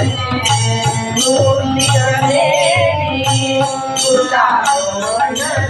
Thank you.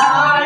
아